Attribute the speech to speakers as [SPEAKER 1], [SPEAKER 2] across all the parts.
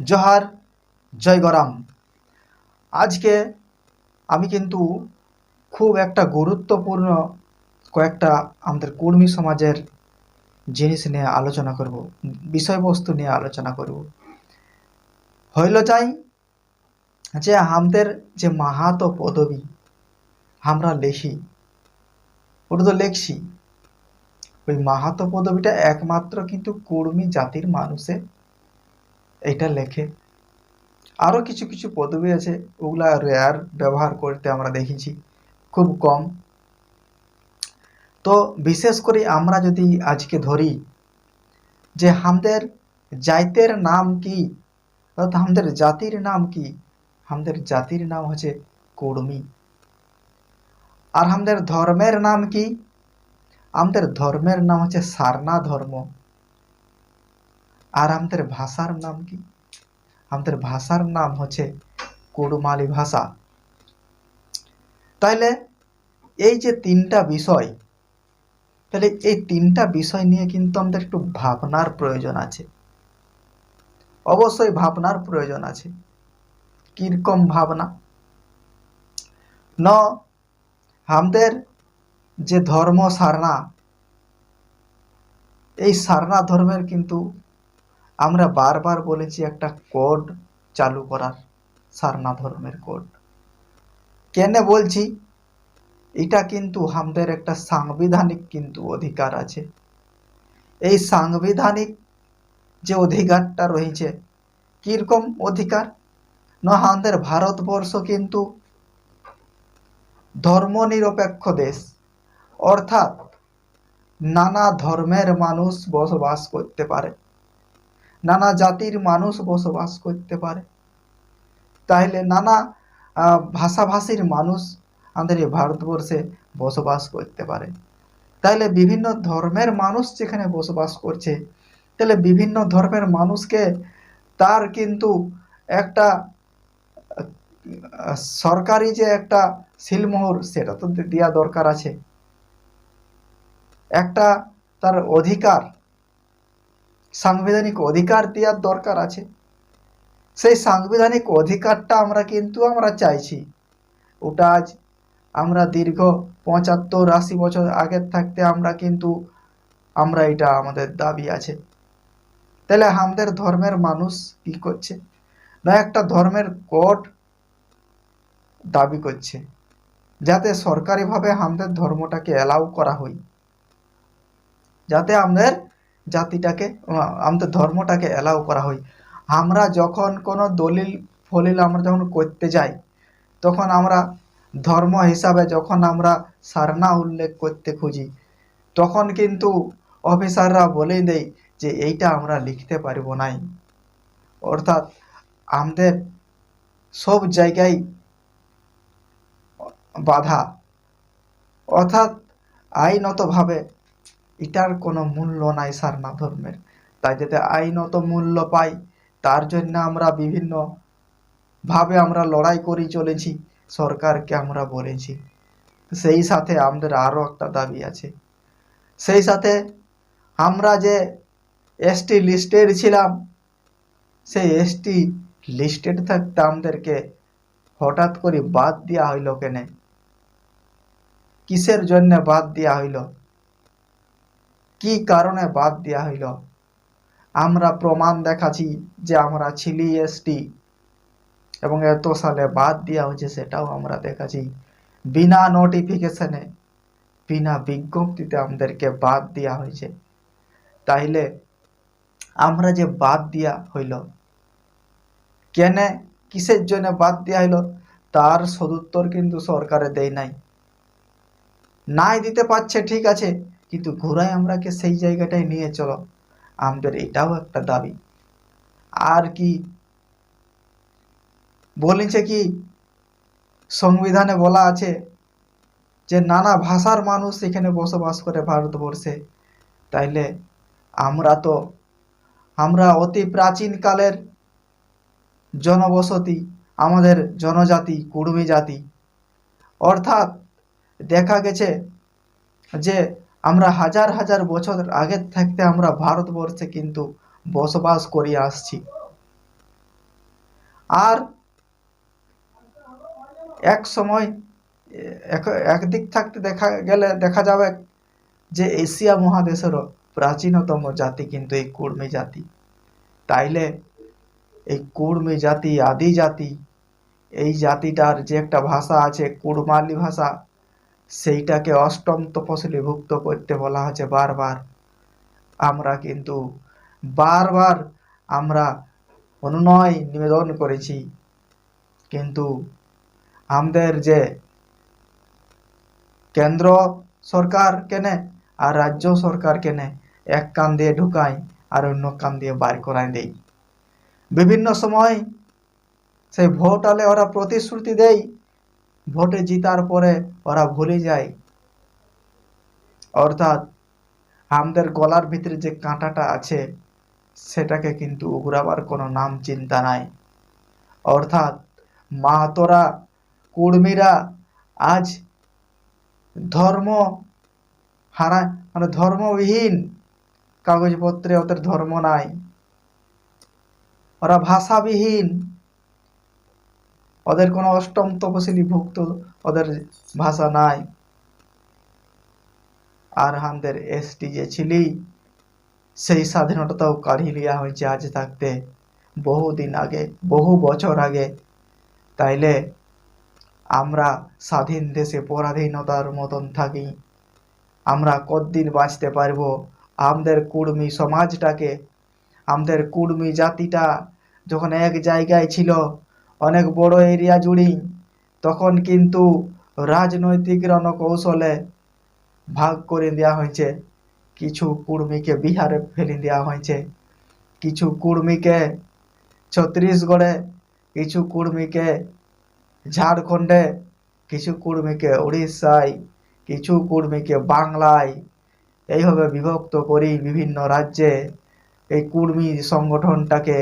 [SPEAKER 1] জোহার, জয় গরাম। আজকে আমি কিন্তু খুব একটা গুরুত্বপূর্ণ কয়েকটা আমাদের কর্মী সমাজের জিনিস নিয়ে আলোচনা করব, বিষয়বস্তু নিয়ে আলোচনা করব। হইল চাই যে আমাদের যে মাহাতো পদবী, আমরা লেখি। ওটা তো লেখছি। ওই মাহাতো পদবীটা একমাত্র কিন্তু কর্মী জাতির মানুষে এটা লেখে। আরও কিছু কিছু পদবী আছে, ওগুলা রেয়ার ব্যবহার করতে আমরা দেখেছি, খুব কম। তো বিশেষ করে আমরা যদি আজকে ধরি যে আমাদের জাইতের নাম কি, অর্থাৎ আমাদের জাতির নাম কি আমাদের জাতির নাম হচ্ছে কর্মী আর আমাদের ধর্মের নাম কি আমাদের ধর্মের নাম হচ্ছে সারনা ধর্ম। আর আমাদের ভাষার নাম কি? আমাদের ভাষার নাম হচ্ছে কুড়মালি ভাষা। তাইলে এই যে তিনটা বিষয় তাহলে এই তিনটা বিষয় নিয়ে কিন্তু আমাদের একটু ভাবনার প্রয়োজন আছে। অবশ্যই ভাবনার প্রয়োজন আছে। কীরকম ভাবনা? ন, আমাদের যে ধর্ম সারনা, এই সারনা ধর্মের কিন্তু আমরা বারবার বলেছি একটা কোড চালু করার, সারনা ধর্মের কোড। কেন বলছি, এটা কিন্তু আমাদের একটা সাংবিধানিক কিন্তু অধিকার আছে। এই সাংবিধানিক যে অধিকারটা রয়েছে, কীরকম অধিকার? না আমাদের ভারতবর্ষ কিন্তু ধর্মনিরপেক্ষ দেশ। অর্থাৎ নানা ধর্মের মানুষ বসবাস করতে পারে। নানা জাতির মানুষ বসবাস করতে পারে। তাইলে নানা ভাষাভাষীর মানুষ আমাদের এই ভারতবর্ষে বসবাস করতে পারে। তাইলে বিভিন্ন ধর্মের মানুষ যেখানে বসবাস করছে তাহলে বিভিন্ন ধর্মের মানুষকে তার কিন্তু একটা সরকারি যে একটা সিলমোহর, সেটা তো দেওয়া দরকার আছে। একটা তার অধিকার সাংবিধানিক অধিকার দেওয়ার দরকার আছে। সেই সাংবিধানিক অধিকারটা আমরা কিন্তু আমরা চাইছি। ওটা আজ আমরা দীর্ঘ পঁচাত্তর আশি বছর আগের থাকতে আমরা কিন্তু আমরা এটা আমাদের দাবি আছে। তাহলে আমাদের ধর্মের মানুষ কি করছে? না একটা ধর্মের কোড দাবি করছে, যাতে সরকারিভাবে আমাদের ধর্মটাকে অ্যালাউ করা হয়। যাতে আমাদের জাতিটাকে আমাদের ধর্মটাকে অ্যালাউ করা হয়। আমরা যখন কোনো দলিল, ফলিল আমরা যখন করতে যাই, তখন আমরা ধর্ম হিসাবে যখন আমরা সারনা উল্লেখ করতে খুঁজি, তখন কিন্তু অফিসাররা বলেই দেয় যে এইটা আমরা লিখতে পারব নাই। অর্থাৎ আমাদের সব জায়গায় বাধা। অর্থাৎ আইনতভাবে এটার কোনো মূল্য নাই সারনা ধর্মের তাই যাতে আইনত মূল্য পাই, তার জন্য আমরা বিভিন্ন ভাবে আমরা লড়াই করে চলেছি, সরকারকে আমরা বলেছি। সেই সাথে আমাদের আরও একটা দাবি আছে। সেই সাথে আমরা যে এসটি লিস্টেড ছিলাম, সেই এসটি লিস্টেড থাকতে আমাদেরকে হঠাৎ করে বাদ দেওয়া হইল কেনে? কিসের জন্য বাদ দেওয়া হইল? কি কারণে বাদ দেওয়া হইল? আমরা প্রমাণ দেখাচ্ছি যে আমরা ছিলি এসটি। এবং এত সালে বাদ দেওয়া হয়েছে সেটাও আমরা দেখাচ্ছি। বিনা নোটিফিকেশনে বিনা বিজ্ঞপ্তিতে আমাদেরকে বাদ দেওয়া হয়েছে। তাইলে আমরা যে বাদ দেওয়া হইল, কেন কিসের জন্য বাদ দেওয়া হইল, তার সদুত্তর কিন্তু সরকারে দেয় নাই। নাই দিতে পারছে, ঠিক আছে কিন্তু ঘুরাই আমরাকে সেই জায়গাটায় নিয়ে চলো। আমাদের এটাও একটা দাবি। আর কি? বলেছে কি? সংবিধানে বলা আছে যে, নানা ভাষার মানুষ এখানে বসবাস করে ভারতবর্ষে। তাইলে আমরা তো, আমরা অতি প্রাচীন কালের জনবসতি, আমাদের জনজাতি কুড়মি জাতি। অর্থাৎ দেখা গেছে যে আমরা হাজার হাজার বছর আগের থাকতে আমরা ভারতবর্ষে কিন্তু বসবাস করে আসছি। আর এক সময়, এক একদিক থাকতে দেখা গেলে দেখা যাবে যে এশিয়া মহাদেশেরও প্রাচীনতম জাতি কিন্তু এই কুর্মী জাতি। তাইলে এই কুর্মী জাতি, আদি জাতি, এই জাতিটার যে একটা ভাষা আছে, কুড়মালি ভাষা সেইটাকে অষ্টম তপশিলিভুক্ত করতে বলা হচ্ছে বারবার। আমরা কিন্তু বারবার আমরা অনুনয় নিবেদন করেছি। কিন্তু আমাদের যে কেন্দ্র সরকার কেনে আর রাজ্য সরকার কেনে, এক কান দিয়ে ঢুকায় আর অন্য কান দিয়ে বার করায় দেই বিভিন্ন সময় সেই ভোট আলে ওরা প্রতিশ্রুতি দেয় ভোটে জিতার পরে ওরা ভুলে যায়। অর্থাৎ আমাদের গলার ভিতরে যে কাঁটাটা আছে, সেটাকে কিন্তু উগরাবার কোনো নাম চিন্তা নাই। অর্থাৎ মাহাতোরা, কুর্মীরা আজ ধর্ম হারা মানে ধর্মবিহীন কাগজপত্রে ওদের ধর্ম নাই। ওরা ভাষাবিহীন। ওদের কোনো অষ্টম তপশিলি ভুক্ত ওদের ভাষা নাই। আর আমাদের এসটি যে ছিলি সেই স্বাধীনতাও কাঢ়ি লিয়া হয়েছে আজ থাকতে। বহুদিন আগে, বহু বছর আগে, তাইলে আমরা স্বাধীন দেশে পরাধীনতার মতন থাকি। আমরা কতদিন বাঁচতে পারব? আমাদের কুর্মী সমাজটাকে, আমাদের কুর্মী জাতিটা যখন এক জায়গায় ছিল অনেক বড় এরিয়া জুড়ি। তখন কিন্তু রাজনৈতিক রণকৌশলে ভাগ করে দেওয়া হয়েছে। কিছু কুর্মীকে বিহারে ফেলে দেওয়া হয়েছে। কিছু কুর্মীকে ছত্তিশগড়ে, কিছু কুর্মীকে ঝাড়খণ্ডে, কিছু কুর্মীকে উড়িষ্যায় কিছু কুর্মীকে বাংলায়। এইভাবে বিভক্ত করি বিভিন্ন রাজ্যে। এই কুর্মী সংগঠনটাকে,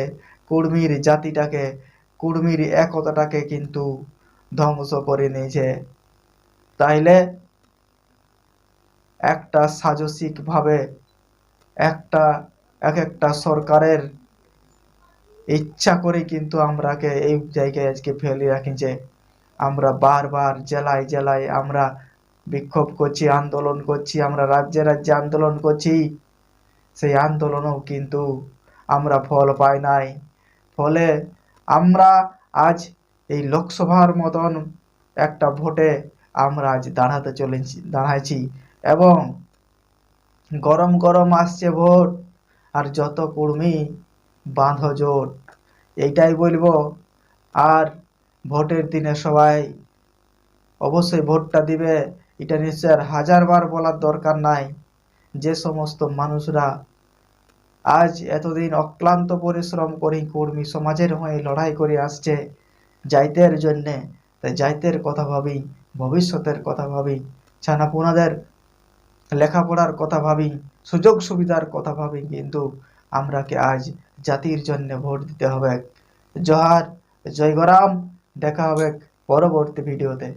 [SPEAKER 1] কুর্মীর জাতিটাকে কুর্মীর একতাটাকে কিন্তু ধ্বংস করে নিয়েছে। তাইলে একটা সাজসিকভাবে একটা এক একটা সরকারের ইচ্ছা করে কিন্তু আমরাকে এই জায়গায় আজকে ফেলে রাখিছে। আমরা বারবার জেলায় জেলায় আমরা বিক্ষোভ করছি, আন্দোলন করছি, আমরা রাজ্যে রাজ্যে আন্দোলন করছি। সেই আন্দোলনও কিন্তু আমরা ফল পাই নাই। ফলে আমরা আজ এই লোকসভার মতন একটা ভোটে আমরা আজ দাঁড়াতে চলেছি, দাঁড়াইছি এবং গরম গরম আসছে ভোট আর যত কর্মী বাঁধ জোট, এইটাই বলব। আর ভোটের দিনে সবাই অবশ্যই ভোটটা দিবে, এটা নিশ্চয় হাজারবার বলার দরকার নাই। যে সমস্ত মানুষরা আজ এতদিন অক্লান্ত পরিশ্রম করে কর্মী সমাজের হয়ে লড়াই করে আসছে। জাইতের জন্যে তাই জাইতের কথা ভাবি, ভবিষ্যতের কথা ভাবি, ছানাপোনাদের লেখাপড়ার কথা ভাবি, সুযোগ সুবিধার কথা ভাবি, কিন্তু আমরাকে আজ জাতির জন্য ভোট দিতে হবে। জহার জয় গরাম দেখা হবে পরবর্তী ভিডিওতে।